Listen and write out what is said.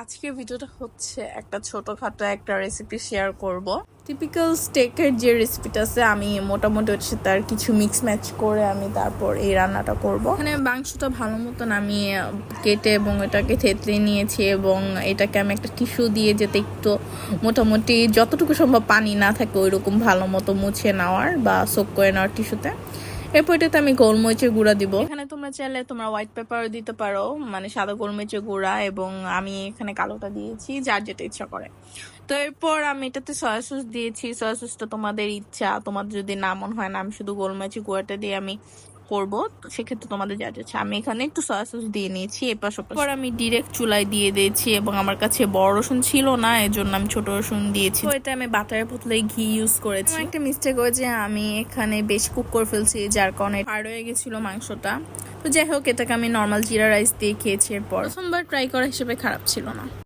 আজকের ভিডিওটা হচ্ছে একটা ছোটখাটো একটা রেসিপি শেয়ার করব। টিপিক্যাল স্টেকের যে রেসিপিটা আছে, আমি মোটামুটি হচ্ছে তার কিছু মিক্স ম্যাচ করে আমি তারপর এই রান্নাটা করব। এখানে মাংসটা ভালো মতন আমি কেটে এবং এটাকে থেতলে নিয়েছি এবং এটাকে আমি একটা টিস্যু দিয়ে যেতে একটু মোটামুটি যতটুকু সম্ভব পানি না থাকে, ওইরকম ভালো মতো মুছে নেওয়ার বা সোক করে নেওয়ার টিস্যুতে এরপর এটাতে আমি গোলমরিচের গুঁড়া দিব। এখানে তোমরা চাইলে তোমরা হোয়াইট পেপার দিতে পারো মানে সাদা গোলমরিচের গুঁড়া এবং আমি এখানে কালোটা দিয়েছি, যার যেটা ইচ্ছা করে। তো এরপর আমি এটাতে সয়া সস দিয়েছি। সয়া সসটা তোমাদের ইচ্ছা, তোমাদের যদি না মন হয় না, আমি শুধু গোলমরিচের গুঁড়াটা দিয়ে আমি করব তো সেক্ষেত্রে তোমাদের যা যাচ্ছে। আমি এখানে একটু সয়া সস দিয়ে নিয়েছি এপাশ ওপাশ। পর আমি ডিরেক্ট চুলায় দিয়ে দিয়েছি এবং আমার কাছে বড় রসুন ছিল না এর জন্য আমি ছোট রসুন দিয়েছি। তো এটা আমি বাটারের পুতলে ঘি ইউজ করেছি। একটা মিস্টেক হয়েছে আমি এখানে বেশ কুক করে ফেলছি যার কারণে হার্ড হয়ে গেছিল মাংসটা। তো যাই হোক এটাকে আমি নর্মাল জিরা রাইস দিয়ে খেয়েছি এরপর। প্রথমবার ট্রাই করা হিসেবে খারাপ ছিল না।